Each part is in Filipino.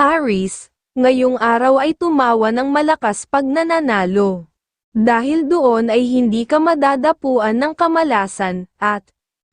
Aris, ngayong araw ay tumawa ng malakas pag nananalo. Dahil doon ay hindi ka madadapuan ng kamalasan, at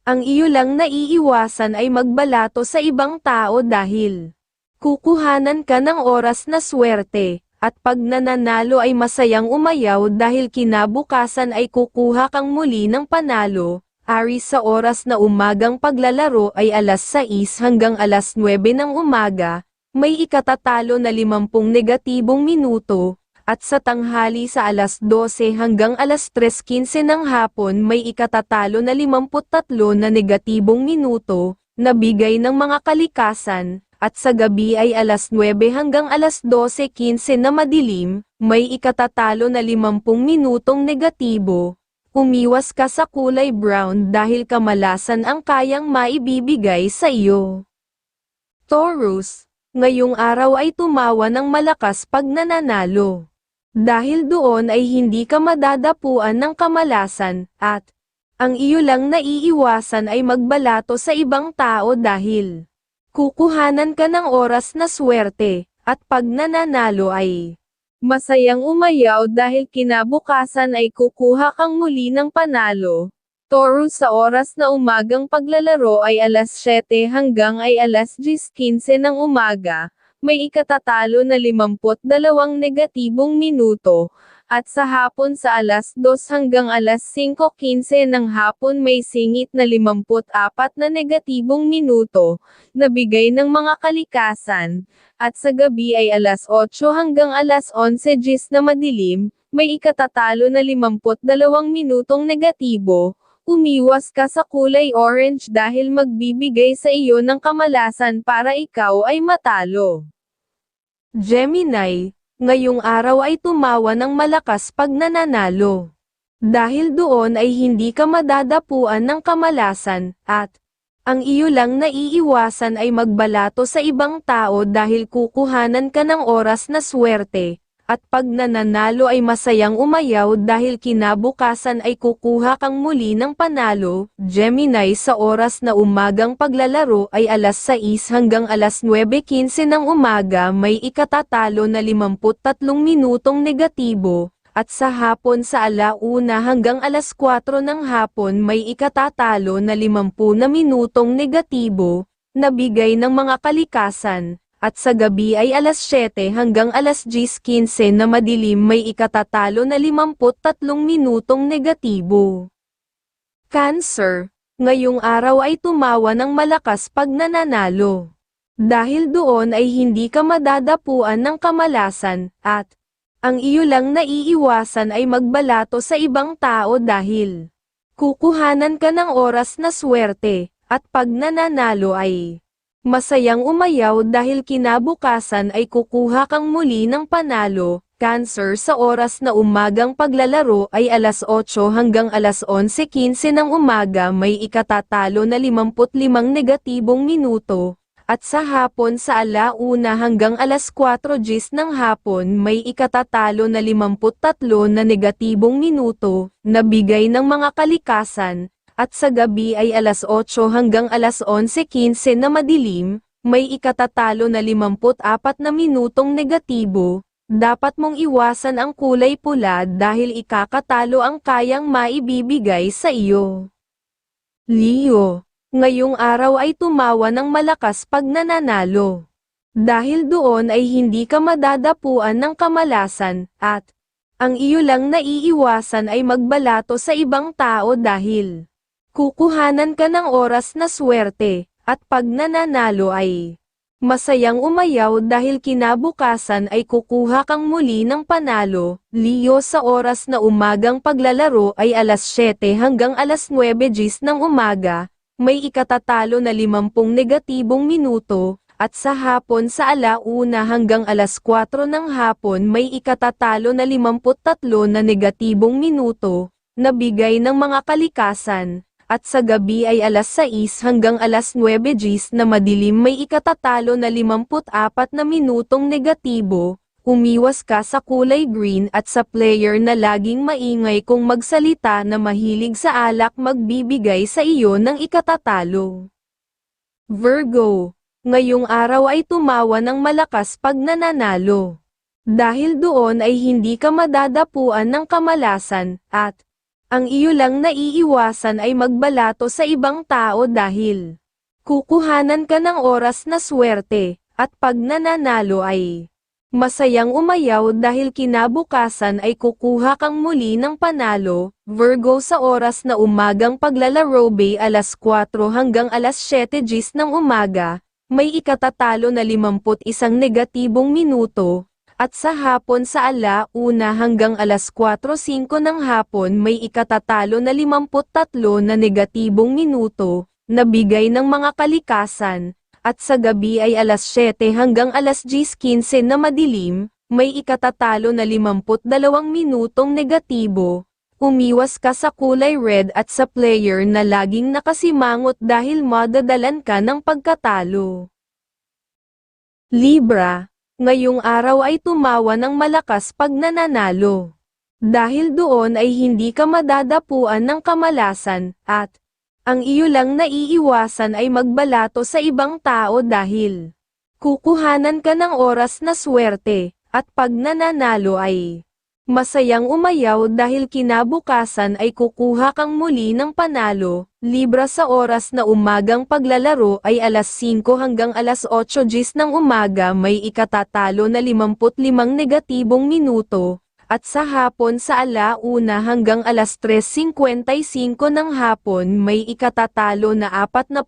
ang iyo lang naiiwasan ay magbalato sa ibang tao dahil kukuhanan ka ng oras na swerte, at pag nananalo ay masayang umayaw dahil kinabukasan ay kukuha kang muli ng panalo. Aris sa oras na umagang paglalaro ay alas 6 hanggang alas 9 ng umaga, may ikatatalo na 50 negatibong minuto, at sa tanghali sa alas 12 hanggang alas 3.15 ng hapon may ikatatalo na 53 na negatibong minuto, na bigay ng mga kalikasan, at sa gabi ay alas 9 hanggang alas 12.15 na madilim, may ikatatalo na 50 minutong negatibo. Umiwas ka sa kulay brown dahil kamalasan ang kayang maibibigay sa iyo. Taurus, ngayong araw ay tumawa ng malakas pag nananalo. Dahil doon ay hindi ka madadapuan ng kamalasan, at ang iyo lang naiiwasan ay magbalato sa ibang tao dahil kukuhanan ka ng oras na swerte, at pag nananalo ay masayang umayaw dahil kinabukasan ay kukuha kang muli ng panalo. Taurus sa oras na umagang paglalaro ay alas 7 hanggang ay alas 10.15 ng umaga, may ikatatalo na 52 negatibong minuto, at sa hapon sa alas 2 hanggang alas 5.15 ng hapon may singit na 54 na negatibong minuto, na bigay ng mga kalikasan, at sa gabi ay alas 8 hanggang alas 11 gis na madilim, may ikatatalo na 52 minutong negatibo, umiwas ka sa kulay orange dahil magbibigay sa iyo ng kamalasan para ikaw ay matalo. Gemini, ngayong araw ay tumawa ng malakas pag nananalo. Dahil doon ay hindi ka madadapuan ng kamalasan, at ang iyo lang naiiwasan ay magbalato sa ibang tao dahil kukuhanan ka ng oras na swerte, at pag nananalo ay masayang umayaw dahil kinabukasan ay kukuha kang muli ng panalo. Gemini sa oras na umagang paglalaro ay alas 6 hanggang alas 9.15 ng umaga may ikatatalo na 53 minutong negatibo, at sa hapon sa alauna hanggang alas 4 ng hapon may ikatatalo na 50 na minutong negatibo, na bigay ng mga kalikasan, at sa gabi ay alas 7 hanggang alas 10.15 na madilim may ikatatalo na 53 minutong negatibo. Cancer, ngayong araw ay tumawa ng malakas pag nananalo. Dahil doon ay hindi ka madadapuan ng kamalasan, at ang iyo lang naiiwasan ay magbalato sa ibang tao dahil kukuhanan ka ng oras na swerte, at pag nananalo ay masayang umayaw dahil kinabukasan ay kukuha kang muli ng panalo. Cancer sa oras na umagang paglalaro ay alas 8 hanggang alas 11.15 ng umaga may ikatatalo na 55 negatibong minuto, at sa hapon sa alauna hanggang alas 4 gis ng hapon may ikatatalo na 53 na negatibong minuto, na bigay ng mga kalikasan, at sa gabi ay alas 8 hanggang alas 11.15 na madilim, may ikatatalo na 54 na minutong negatibo, dapat mong iwasan ang kulay pula dahil ikakatalo ang kayang maibibigay sa iyo. Leo, ngayong araw ay tumawa ng malakas pag nananalo. Dahil doon ay hindi ka madadapuan ng kamalasan, at ang iyo lang naiiwasan ay magbalato sa ibang tao dahil kukuhanan ka ng oras na swerte, at pag nananalo ay masayang umayaw dahil kinabukasan ay kukuha kang muli ng panalo. Leo sa oras na umagang paglalaro ay alas 7 hanggang alas 9 gis ng umaga, may ikatatalo na 50 negatibong minuto, at sa hapon sa alauna hanggang alas 4 ng hapon may ikatatalo na 53 na negatibong minuto, na bigay ng mga kalikasan, at sa gabi ay alas 6 hanggang alas 9 gis na madilim may ikatatalo na 54 na minutong negatibo, umiwas ka sa kulay green at sa player na laging maingay kung magsalita na mahilig sa alak magbibigay sa iyo ng ikatatalo. Virgo, ngayong araw ay tumawa ng malakas pag nananalo. Dahil doon ay hindi ka madadapuan ng kamalasan, at ang iyo lang naiiwasan ay magbalato sa ibang tao dahil kukuhanan ka ng oras na swerte, at pag nananalo ay masayang umayaw dahil kinabukasan ay kukuha kang muli ng panalo, Virgo sa oras na umagang paglalaro bay alas 4 hanggang alas 7 gis ng umaga, may ikatatalo na 51 negatibong minuto, at sa hapon sa ala una hanggang alas 4.05 ng hapon may ikatatalo na 53 na negatibong minuto, na bigay ng mga kalikasan, at sa gabi ay alas 7 hanggang alas 10.15 na madilim, may ikatatalo na 52 minutong negatibo. Umiwas ka sa kulay red at sa player na laging nakasimangot dahil madadalan ka ng pagkatalo. Libra, ngayong araw ay tumawa ng malakas pag nananalo. Dahil doon ay hindi ka madadapuan ng kamalasan, at ang iyo lang naiiwasan ay magbalato sa ibang tao dahil kukuhanan ka ng oras na swerte, at pag nananalo ay masayang umayaw dahil kinabukasan ay kukuha kang muli ng panalo, libra sa oras na umagang paglalaro ay alas 5 hanggang alas 8 gis ng umaga may ikatatalo na 55 negatibong minuto, at sa hapon sa alauna hanggang alas 3.55 ng hapon may ikatatalo na 45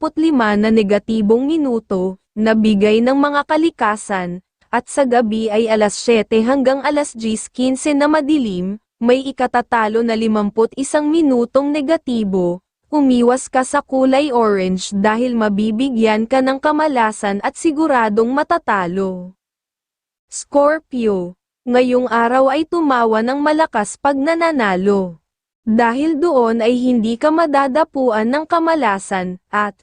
na negatibong minuto, na bigay ng mga kalikasan, at sa gabi ay alas 7 hanggang alas 10.15 na madilim, may ikatatalo na 51 minutong negatibo, umiwas ka sa kulay orange dahil mabibigyan ka ng kamalasan at siguradong matatalo. Scorpio, ngayong araw ay tumawa ng malakas pag nananalo. Dahil doon ay hindi ka madadapuan ng kamalasan, at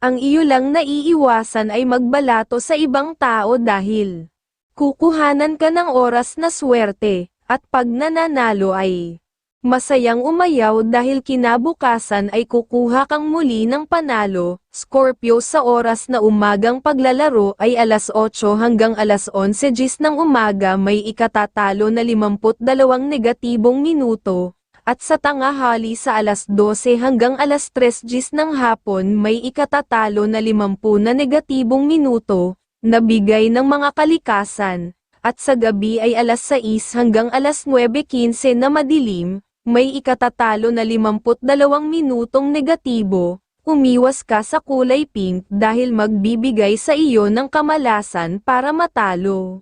ang iyo lang naiiwasan ay magbalato sa ibang tao dahil kukuhanan ka ng oras na swerte, at pag nananalo ay masayang umayaw dahil kinabukasan ay kukuha kang muli ng panalo, Scorpio sa oras na umagang paglalaro ay alas 8 hanggang alas 11 gis ng umaga may ikatatalo na 52 negatibong minuto, at sa tangahali sa alas 12 hanggang alas 3 gis ng hapon may ikatatalo na 50 na negatibong minuto, na bigay ng mga kalikasan, at sa gabi ay alas 6 hanggang alas 9.15 na madilim, may ikatatalo na 52 minutong negatibo, umiwas ka sa kulay pink dahil magbibigay sa iyo ng kamalasan para matalo.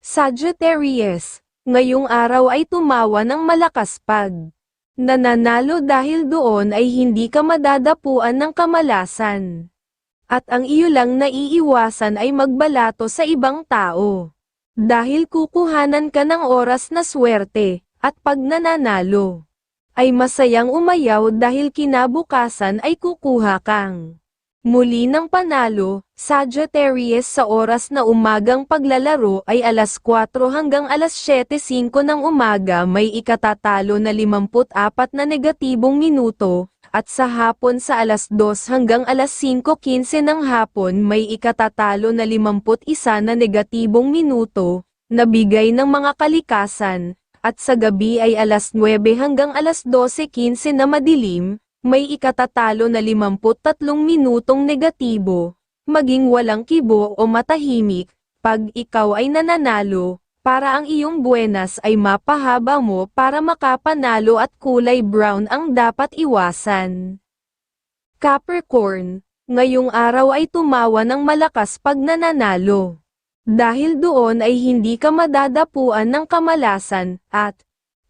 Sagittarius, ngayong araw ay tumawa ng malakas pag nananalo dahil doon ay hindi ka madadapuan ng kamalasan. At ang iyo lang naiiwasan ay magbalato sa ibang tao. Dahil kukuhanan ka ng oras na swerte, at pag nananalo, ay masayang umayaw dahil kinabukasan ay kukuha kang muli ng panalo, Sagittarius sa oras na umagang paglalaro ay alas 4 hanggang alas 7.05 ng umaga may ikatatalo na 54 na negatibong minuto, at sa hapon sa alas 2 hanggang alas 5.15 ng hapon may ikatatalo na 51 na negatibong minuto, na bigay ng mga kalikasan, at sa gabi ay alas 9 hanggang alas 12.15 na madilim, may ikatatalo na 53 minutong negatibo, maging walang kibo o matahimik, pag ikaw ay nananalo, para ang iyong buenas ay mapahaba mo para makapanalo at kulay brown ang dapat iwasan. Capricorn, ngayong araw ay tumawa ng malakas pag nananalo. Dahil doon ay hindi ka madadapuan ng kamalasan, at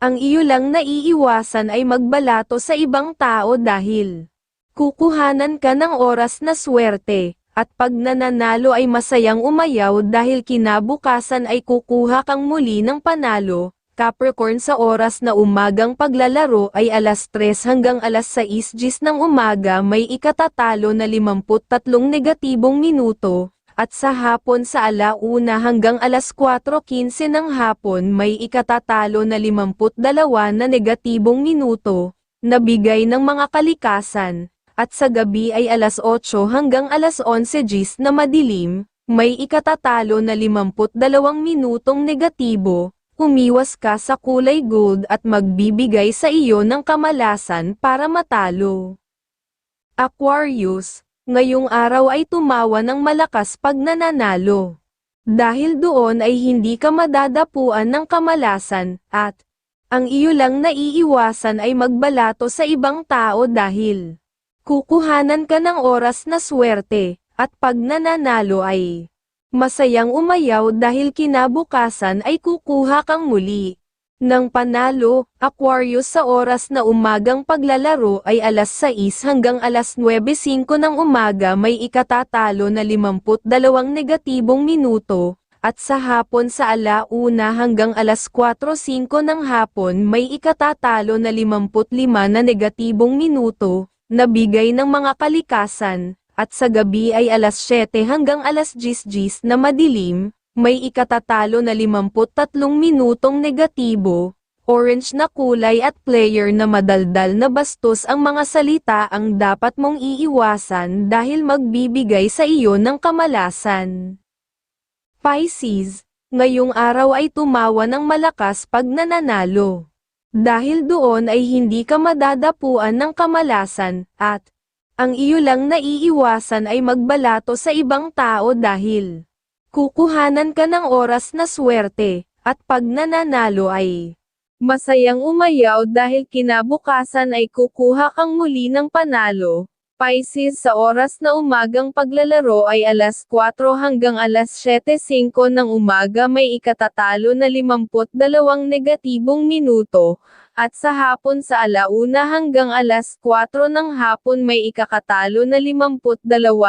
ang iyo lang naiiwasan ay magbalato sa ibang tao dahil kukuhanan ka ng oras na swerte, at pag nananalo ay masayang umayaw dahil kinabukasan ay kukuha kang muli ng panalo, Capricorn sa oras na umagang paglalaro ay alas 3 hanggang alas 6 gis ng umaga may ikatatalo na 53 negatibong minuto, at sa hapon sa alauna hanggang alas 4.15 ng hapon may ikatatalo na 52 na negatibong minuto, na bigay ng mga kalikasan, at sa gabi ay alas 8 hanggang alas 11 gis na madilim, may ikatatalo na 52 minutong negatibo, umiwas ka sa kulay gold at magbibigay sa iyo ng kamalasan para matalo. Aquarius, ngayong araw ay tumawa ng malakas pag nananalo. Dahil doon ay hindi ka madadapuan ng kamalasan, at ang iyo lang naiiwasan ay magbalato sa ibang tao dahil kukuhanan ka ng oras na swerte, at pag nananalo ay masayang umayaw dahil kinabukasan ay kukuha kang muli. Nang panalo, Aquarius sa oras na umagang paglalaro ay alas 6 hanggang alas 9.05 ng umaga may ikatatalo na 52 negatibong minuto, at sa hapon sa alauna hanggang alas 4.05 ng hapon may ikatatalo na 55 na negatibong minuto, na bigay ng mga kalikasan, at sa gabi ay alas 7 hanggang alas 10 na madilim, may ikatatalo na 53 minutong negatibo, orange na kulay at player na madaldal na bastos ang mga salita ang dapat mong iiwasan dahil magbibigay sa iyo ng kamalasan. Pisces, ngayong araw ay tumawa ng malakas pag nananalo. Dahil doon ay hindi ka madadapuan ng kamalasan, at ang iyo lang naiiwasan ay magbalato sa ibang tao dahil kukuhanan ka ng oras na swerte, at pag nananalo ay masayang umayaw dahil kinabukasan ay kukuha kang muli ng panalo. Pisces sa oras na umagang paglalaro ay alas 4 hanggang alas 7.05 ng umaga may ikatatalo na 52 negatibong minuto, at sa hapon sa alauna hanggang alas 4 ng hapon may ikakatalo na 52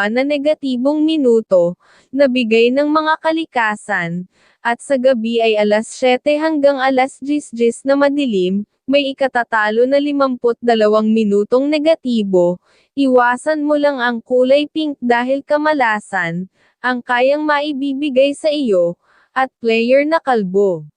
na negatibong minuto, na bigay ng mga kalikasan, at sa gabi ay alas 7 hanggang alas 10 na madilim, may ikatatalo na 52 minutong negatibo, iwasan mo lang ang kulay pink dahil kamalasan, ang kayang maibibigay sa iyo, at player na kalbo.